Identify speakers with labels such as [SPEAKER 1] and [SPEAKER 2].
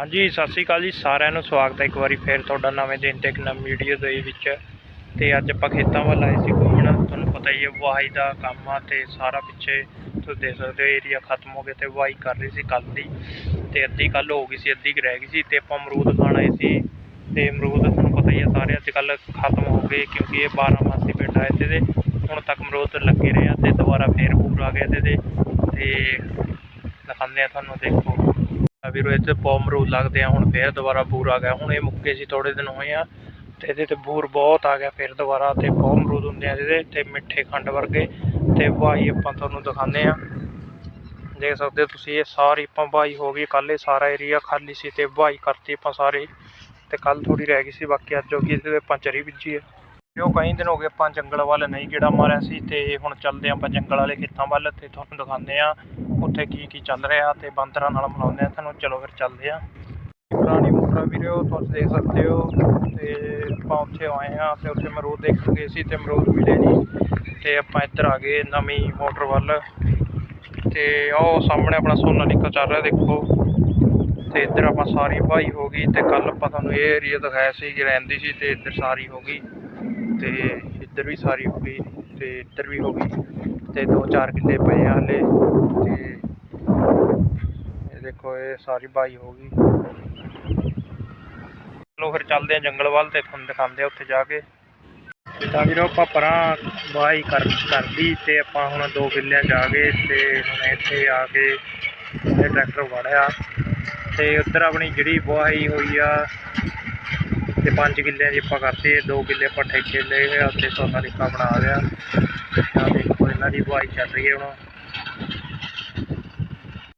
[SPEAKER 1] ਹਾਂਜੀ, ਸਤਿ ਸ਼੍ਰੀ ਅਕਾਲ ਜੀ, ਸਾਰਿਆਂ ਨੂੰ ਸਵਾਗਤ ਹੈ ਇੱਕ ਵਾਰੀ ਫੇਰ ਤੁਹਾਡਾ ਨਵੇਂ ਦਿਨ ਤੇ ਇੱਕ ਨਵੀਂ ਵੀਡੀਓ ਦੇ ਵਿੱਚ। ਤੇ ਅੱਜ ਆਪਾਂ ਖੇਤਾਂ ਵੱਲ ਆਏ ਸੀ ਘੁੰਮਣ। ਤੁਹਾਨੂੰ ਪਤਾ ਹੀ ਹੈ, ਵਾਹੀ ਦਾ ਕੰਮ ਆ ਤੇ ਸਾਰਾ ਪਿੱਛੇ ਤੁਸੀਂ ਦੇਖ ਸਕਦੇ ਹੋ ਏਰੀਆ ਖਤਮ ਹੋ ਗਿਆ ਤੇ ਵਾਹੀ ਕਰ ਰਹੀ ਸੀ ਕੱਲ ਦੀ। ਤੇ ਅੱਧੀ ਕੱਲ ਹੋ ਗਈ ਸੀ, ਅੱਧੀ ਕੁ ਰਹਿ ਗਈ ਸੀ ਤੇ ਆਪਾਂ ਅਮਰੂਦ ਖਾਣ ਆਏ ਸੀ। ਤੇ ਅਮਰੂਦ ਤੁਹਾਨੂੰ ਪਤਾ ਹੀ ਹੈ, ਸਾਰੇ ਅੱਜ ਕੱਲ ਖਤਮ ਹੋ ਗਏ ਕਿਉਂਕਿ ਇਹ 12 ਮਾਸੀ ਪਿੰਡ ਆਏ ਤੇ ਦੇ ਹੁਣ ਤੱਕ ਅਮਰੂਦ ਲੱਗੇ ਰਹੇ ਆ ਤੇ ਦੁਬਾਰਾ ਫੇਰ ਪੂਰ ਆ ਗਏ ਤੇ ਦੇ ਤੇ ਦਿਖਾਉਂਦੇ ਆ ਤੁਹਾਨੂੰ, ਦੇਖੋ। ਵੀਰੋ ਇੱਥੇ ਬਹੁਤ ਮਰੂਦ ਲੱਗਦੇ ਆ, ਹੁਣ ਫੇਰ ਦੁਬਾਰਾ ਬੂਰ ਆ ਗਿਆ। ਹੁਣ ਇਹ ਮੁੱਕੇ ਸੀ ਥੋੜੇ ਦਿਨ ਹੋਏ ਆ, ਤੇ ਇਹਦੇ ਤੇ ਬੂਰ ਬਹੁਤ ਆ ਗਿਆ ਫਿਰ ਦੁਬਾਰਾ, ਤੇ ਬਹੁਤ ਅਮਰੂਦ ਹੁੰਦੇ ਆ ਜਿਹਦੇ ਤੇ, ਮਿੱਠੇ ਖੰਡ ਵਰਗੇ। ਤੇ ਵਾਹੀ ਆਪਾਂ ਤੁਹਾਨੂੰ ਦਿਖਾਉਂਦੇ ਆ। ਦੇਖ ਸਕਦੇ ਹੋ ਤੁਸੀਂ, ਇਹ ਸਾਰੀ ਆਪਾਂ ਵਾਹੀ ਹੋ ਗਈ, ਕੱਲ੍ਹ ਇਹ ਸਾਰਾ ਏਰੀਆ ਖਾਲੀ ਸੀ ਤੇ ਵਾਹੀ ਕਰਤੀ ਆਪਾਂ ਸਾਰੇ। ਤੇ ਕੱਲ ਥੋੜੀ ਰਹਿ ਗਈ ਸੀ, ਬਾਕੀ ਅੱਜ ਹੋ ਗਈ, ਇਹਦੇ ਤੇ ਆਪਾਂ ਚਰੀ ਬੀਜੀ ਹੈ ਜੋ ਕਈ ਦਿਨ ਹੋ ਗਏ ਆਪਾਂ ਜੰਗਲ ਵੱਲ ਨਹੀਂ ਗੇੜਾ ਮਾਰਿਆ ਸੀ ਤੇ ਹੁਣ ਚੱਲਦੇ ਹਾਂ ਆਪਾਂ ਜੰਗਲ ਵਾਲੇ ਖੇਤਾਂ ਵੱਲ ਤੇ ਤੁਹਾਨੂੰ ਦਿਖਾਉਂਦੇ ਆ ਉੱਥੇ ਕੀ ਕੀ ਚੱਲ ਰਿਹਾ ਤੇ ਬਾਂਦਰਾਂ ਨਾਲ ਮਿਲਾਉਂਦੇ ਆ ਤੁਹਾਨੂੰ। ਚਲੋ ਫਿਰ ਚੱਲਦੇ ਆ ਪੁਰਾਣੀ ਮੋਟਰ ਵੀਰੋ, ਤੁਸੀਂ ਦੇਖ ਸਕਦੇ ਹੋ ਤੇ ਆਪਾਂ ਉੱਥੇ ਆਏ ਆ ਤੇ ਉੱਥੇ ਮਰੂਦ ਦੇਖ ਗਏ ਸੀ ਤੇ ਮਰੂਦ ਮਿਲੇ ਨਹੀਂ ਤੇ ਆਪਾਂ ਇੱਧਰ ਆ ਗਏ ਨਵੀਂ ਮੋਟਰ ਵੱਲ ਤੇ ਉਹ ਸਾਹਮਣੇ ਆਪਣਾ ਸੋਨਾ ਨਿਕਲ ਚੱਲ ਰਿਹਾ ਦੇਖੋ ਤੇ ਇੱਧਰ ਆਪਾਂ ਸਾਰੀ ਭਾਈ ਹੋ ਗਈ ਤੇ ਕੱਲ ਆਪਾਂ ਤੁਹਾਨੂੰ ਇਹ ਏਰੀਆ ਦਿਖਾਇਆ ਸੀ ਕਿ ਰਹਿੰਦੀ ਸੀ ਤੇ ਇੱਧਰ ਸਾਰੀ ਹੋ ਗਈ। ਤੇ ਇੱਧਰ ਵੀ ਸਾਰੀ ਹੋ ਗਈ ਤੇ ਇੱਧਰ ਵੀ ਹੋ ਗਈ ਤੇ ਦੋ ਚਾਰ ਕਿੱਲੇ ਪਏ ਆ ਹਲੇ ਤੇ ਇਹ ਦੇਖੋ ਇਹ ਸਾਰੀ ਬਾਈ ਹੋ ਗਈ। ਚਲੋ ਫਿਰ ਚੱਲਦੇ ਆ ਜੰਗਲ ਵੱਲ ਤੇ ਤੁਹਾਨੂੰ ਦਿਖਾਉਂਦੇ ਆ ਉੱਥੇ ਜਾ ਕੇ। ਤਾਂ ਵੀਰੋ ਆਪਾਂ ਪਰਾਂ ਬਾਈ ਕਰ ਕਰਦੀ ਤੇ ਆਪਾਂ ਹੁਣ ਦੋ ਕਿੱਲਿਆਂ ਜਾ ਗਏ ਤੇ ਹੁਣ ਇੱਥੇ ਆ ਕੇ ਇਹ ਟਰੈਕਟਰ ਵੜਿਆ ਤੇ ਉੱਧਰ ਆਪਣੀ ਜਿਹੜੀ ਵਾਹੀ ਹੋਈ ਆ ਤੇ 5 ਕਿੱਲਿਆਂ ਦੀ ਆਪਾਂ ਕਰਤੀ, ਦੋ ਕਿੱਲੇ ਆਪਾਂ ਠੇਕੇ ਲਏ ਹੋਏ ਆ ਤੇ ਸੋਨਾ ਲਿਖਾ ਬਣਾ ਲਿਆ। ਆ ਦੇਖੋ, ਇਹਨਾਂ ਦੀ ਵਾਹੀ ਚੱਲ ਰਹੀ ਹੈ ਹੁਣ।